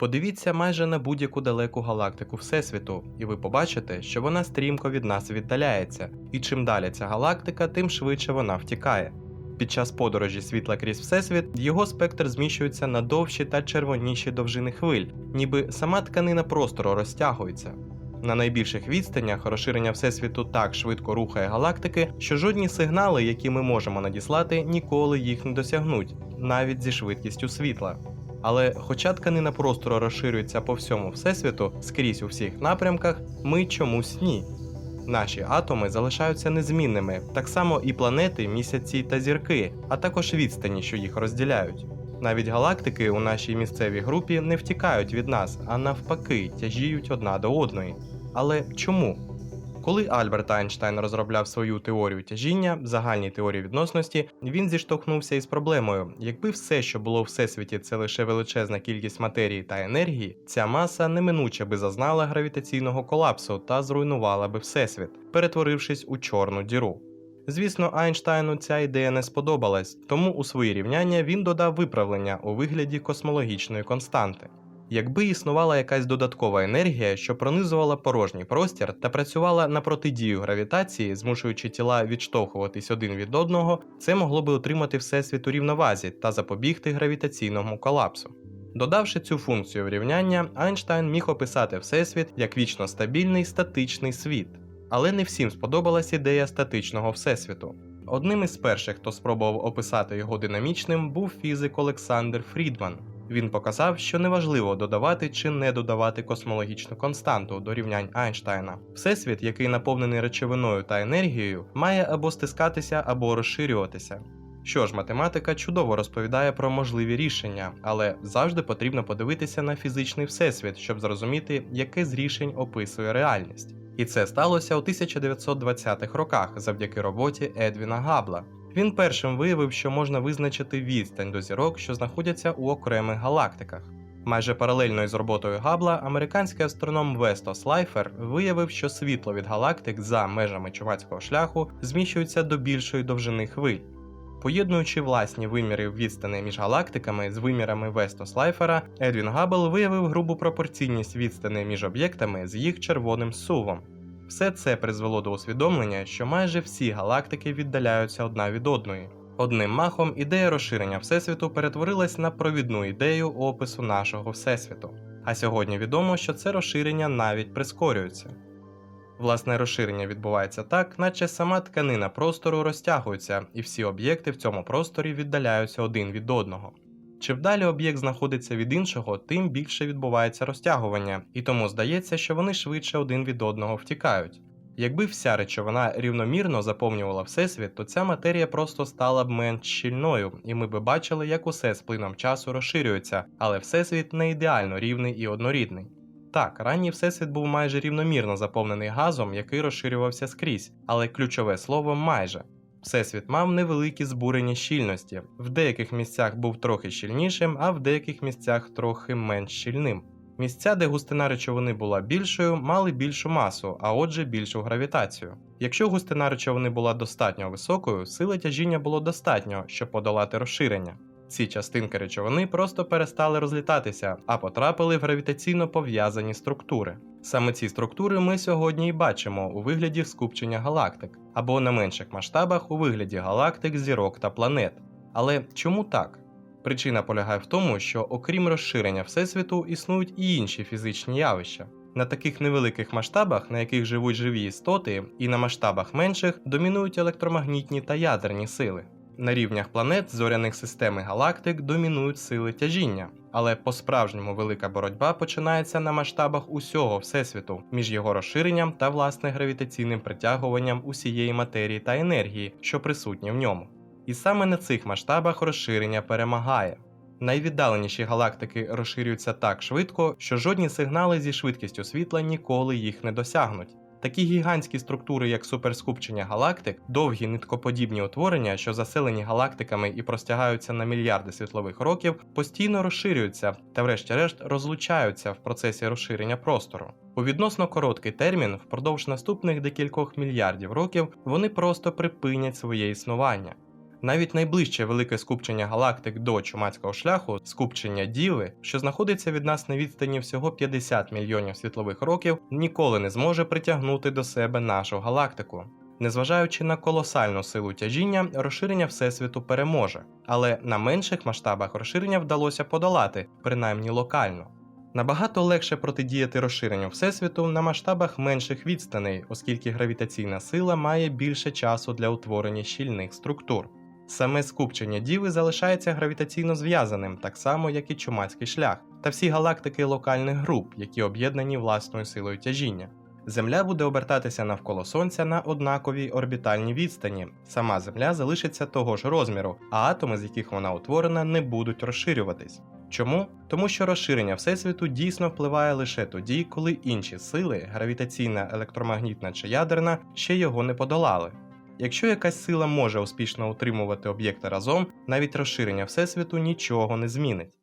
Подивіться майже на будь-яку далеку галактику Всесвіту, і ви побачите, що вона стрімко від нас віддаляється, і чим далі ця галактика, тим швидше вона втікає. Під час подорожі світла крізь Всесвіт його спектр зміщується на довші та червоніші довжини хвиль, ніби сама тканина простору розтягується. На найбільших відстанях розширення Всесвіту так швидко рухає галактики, що жодні сигнали, які ми можемо надіслати, ніколи їх не досягнуть, навіть зі швидкістю світла. Але хоча тканина простору розширюється по всьому Всесвіту скрізь у всіх напрямках, ми чомусь ні. Наші атоми залишаються незмінними, так само і планети, місяці та зірки, а також відстані, що їх розділяють. Навіть галактики у нашій місцевій групі не втікають від нас, а навпаки, тяжіють одна до одної. Але чому? Коли Альберт Айнштайн розробляв свою теорію тяжіння, загальній теорії відносності, він зіштовхнувся із проблемою: якби все, що було в всесвіті, це лише величезна кількість матерії та енергії, ця маса неминуче би зазнала гравітаційного колапсу та зруйнувала би всесвіт, перетворившись у чорну діру. Звісно, Айнштайну ця ідея не сподобалась, тому у свої рівняння він додав виправлення у вигляді космологічної константи. Якби існувала якась додаткова енергія, що пронизувала порожній простір та працювала на протидію гравітації, змушуючи тіла відштовхуватись один від одного, це могло би отримати всесвіт у рівновазі та запобігти гравітаційному колапсу. Додавши цю функцію в рівняння, Айнштайн міг описати всесвіт як вічно стабільний статичний світ. Але не всім сподобалась ідея статичного всесвіту. Одним із перших, хто спробував описати його динамічним, був фізик Олександр Фрідман. Він показав, що неважливо додавати чи не додавати космологічну константу до рівнянь Айнштайна. Всесвіт, який наповнений речовиною та енергією, має або стискатися, або розширюватися. Що ж, математика чудово розповідає про можливі рішення, але завжди потрібно подивитися на фізичний всесвіт, щоб зрозуміти, яке з рішень описує реальність. І це сталося у 1920-х роках завдяки роботі Едвіна Габла. Він першим виявив, що можна визначити відстань до зірок, що знаходяться у окремих галактиках. Майже паралельно із роботою Габла, американський астроном Весто Слайфер виявив, що світло від галактик за межами чумацького шляху зміщується до більшої довжини хвиль. Поєднуючи власні виміри відстани між галактиками з вимірами Весто Слайфера, Едвін Габл виявив грубу пропорційність відстани між об'єктами з їх червоним сувом. Все це призвело до усвідомлення, що майже всі галактики віддаляються одна від одної. Одним махом ідея розширення Всесвіту перетворилась на провідну ідею опису нашого Всесвіту. А сьогодні відомо, що це розширення навіть прискорюється. Власне розширення відбувається так, наче сама тканина простору розтягується, і всі об'єкти в цьому просторі віддаляються один від одного. Чим далі об'єкт знаходиться від іншого, тим більше відбувається розтягування, і тому здається, що вони швидше один від одного втікають. Якби вся речовина рівномірно заповнювала всесвіт, то ця матерія просто стала б менш щільною, і ми би бачили, як усе з плином часу розширюється, але всесвіт не ідеально рівний і однорідний. Так, ранній всесвіт був майже рівномірно заповнений газом, який розширювався скрізь, але ключове слово майже. Всесвіт мав невеликі збурені щільності, в деяких місцях був трохи щільнішим, а в деяких місцях трохи менш щільним. Місця, де густина речовини була більшою, мали більшу масу, а отже більшу гравітацію. Якщо густина речовини була достатньо високою, сили тяжіння було достатньо, щоб подолати розширення. Ці частинки речовини просто перестали розлітатися, а потрапили в гравітаційно пов'язані структури. Саме ці структури ми сьогодні і бачимо у вигляді скупчення галактик, або на менших масштабах у вигляді галактик, зірок та планет. Але чому так? Причина полягає в тому, що окрім розширення Всесвіту існують і інші фізичні явища. На таких невеликих масштабах, на яких живуть живі істоти, і на масштабах менших домінують електромагнітні та ядерні сили. На рівнях планет, зоряних систем і галактик домінують сили тяжіння, але по-справжньому велика боротьба починається на масштабах усього Всесвіту між його розширенням та власне гравітаційним притягуванням усієї матерії та енергії, що присутні в ньому. І саме на цих масштабах розширення перемагає. Найвіддаленіші галактики розширюються так швидко, що жодні сигнали зі швидкістю світла ніколи їх не досягнуть. Такі гігантські структури, як суперскупчення галактик, довгі ниткоподібні утворення, що заселені галактиками і простягаються на мільярди світлових років, постійно розширюються та, врешті-решт, розлучаються в процесі розширення простору. У відносно короткий термін, впродовж наступних декількох мільярдів років, вони просто припинять своє існування. Навіть найближче велике скупчення галактик до чумацького шляху, скупчення Діви, що знаходиться від нас на відстані всього 50 мільйонів світлових років, ніколи не зможе притягнути до себе нашу галактику. Незважаючи на колосальну силу тяжіння, розширення Всесвіту переможе, але на менших масштабах розширення вдалося подолати, принаймні локально. Набагато легше протидіяти розширенню Всесвіту на масштабах менших відстаней, оскільки гравітаційна сила має більше часу для утворення щільних структур. Саме скупчення Діви залишається гравітаційно зв'язаним, так само як і чумацький шлях, та всі галактики локальних груп, які об'єднані власною силою тяжіння. Земля буде обертатися навколо Сонця на однаковій орбітальній відстані. Сама Земля залишиться того ж розміру, а атоми, з яких вона утворена, не будуть розширюватись. Чому? Тому що розширення Всесвіту дійсно впливає лише тоді, коли інші сили, гравітаційна, електромагнітна чи ядерна, ще його не подолали. Якщо якась сила може успішно утримувати об'єкти разом, навіть розширення Всесвіту нічого не змінить.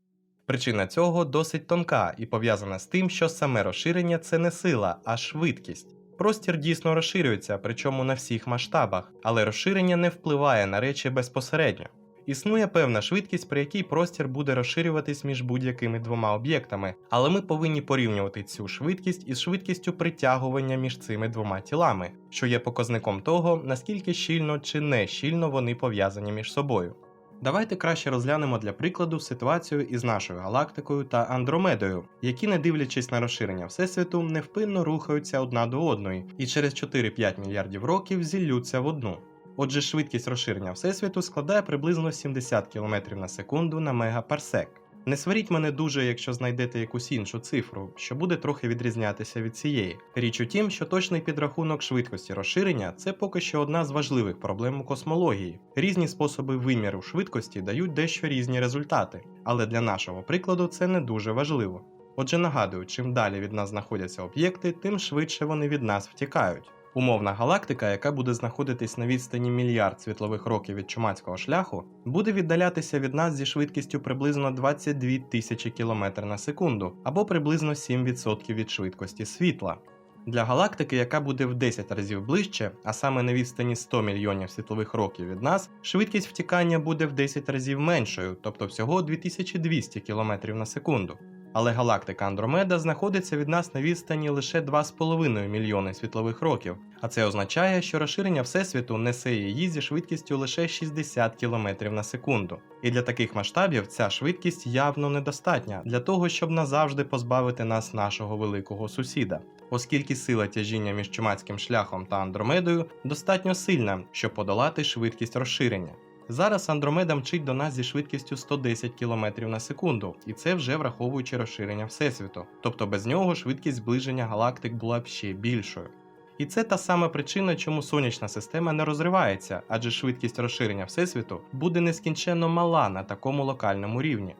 Причина цього досить тонка і пов'язана з тим, що саме розширення це не сила, а швидкість. Простір дійсно розширюється, причому на всіх масштабах, але розширення не впливає на речі безпосередньо. Існує певна швидкість, при якій простір буде розширюватись між будь-якими двома об'єктами, але ми повинні порівнювати цю швидкість із швидкістю притягування між цими двома тілами, що є показником того, наскільки щільно чи не щільно вони пов'язані між собою. Давайте краще розглянемо для прикладу ситуацію із нашою галактикою та Андромедою, які, не дивлячись на розширення Всесвіту, невпинно рухаються одна до одної і через 4-5 мільярдів років зіллються в одну. Отже, швидкість розширення Всесвіту складає приблизно 70 км на секунду на мегапарсек. Не сваріть мене дуже, якщо знайдете якусь іншу цифру, що буде трохи відрізнятися від цієї. Річ у тім, що точний підрахунок швидкості розширення це поки що одна з важливих проблем у космології. Різні способи виміру швидкості дають дещо різні результати, але для нашого прикладу це не дуже важливо. Отже, нагадую, чим далі від нас знаходяться об'єкти, тим швидше вони від нас втікають. Умовна галактика, яка буде знаходитись на відстані мільярд світлових років від чумацького шляху, буде віддалятися від нас зі швидкістю приблизно 22 тисячі км на секунду або приблизно 7% від швидкості світла. Для галактики, яка буде в 10 разів ближче, а саме на відстані 100 мільйонів світлових років від нас, швидкість втікання буде в 10 разів меншою, тобто всього 2200 км на секунду. Але галактика Андромеда знаходиться від нас на відстані лише 2,5 мільйони світлових років, а це означає, що розширення Всесвіту несе її зі швидкістю лише 60 км на секунду. І для таких масштабів ця швидкість явно недостатня для того, щоб назавжди позбавити нас нашого великого сусіда. Оскільки сила тяжіння між чумацьким шляхом та Андромедою достатньо сильна, щоб подолати швидкість розширення. Зараз Андромеда мчить до нас зі швидкістю 110 км на секунду, і це вже враховуючи розширення Всесвіту, тобто без нього швидкість зближення галактик була б ще більшою. І це та сама причина, чому сонячна система не розривається, адже швидкість розширення Всесвіту буде нескінченно мала на такому локальному рівні.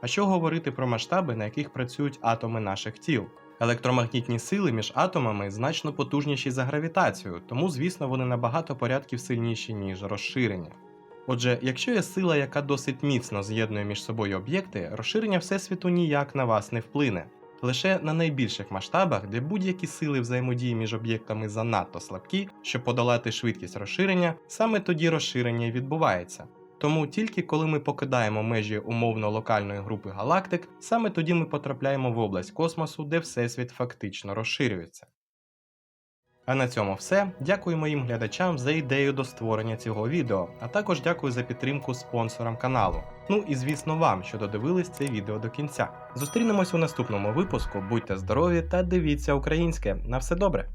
А що говорити про масштаби, на яких працюють атоми наших тіл? Електромагнітні сили між атомами значно потужніші за гравітацію, тому, звісно, вони набагато порядків сильніші, ніж розширення. Отже, якщо є сила, яка досить міцно з'єднує між собою об'єкти, розширення Всесвіту ніяк на вас не вплине. Лише на найбільших масштабах, де будь-які сили взаємодії між об'єктами занадто слабкі, щоб подолати швидкість розширення, саме тоді розширення і відбувається. Тому тільки коли ми покидаємо межі умовно локальної групи галактик, саме тоді ми потрапляємо в область космосу, де Всесвіт фактично розширюється. А на цьому все. Дякую моїм глядачам за ідею до створення цього відео, а також дякую за підтримку спонсорам каналу. Ну і звісно вам, що додивились це відео до кінця. Зустрінемось у наступному випуску. Будьте здорові та дивіться українське. На все добре!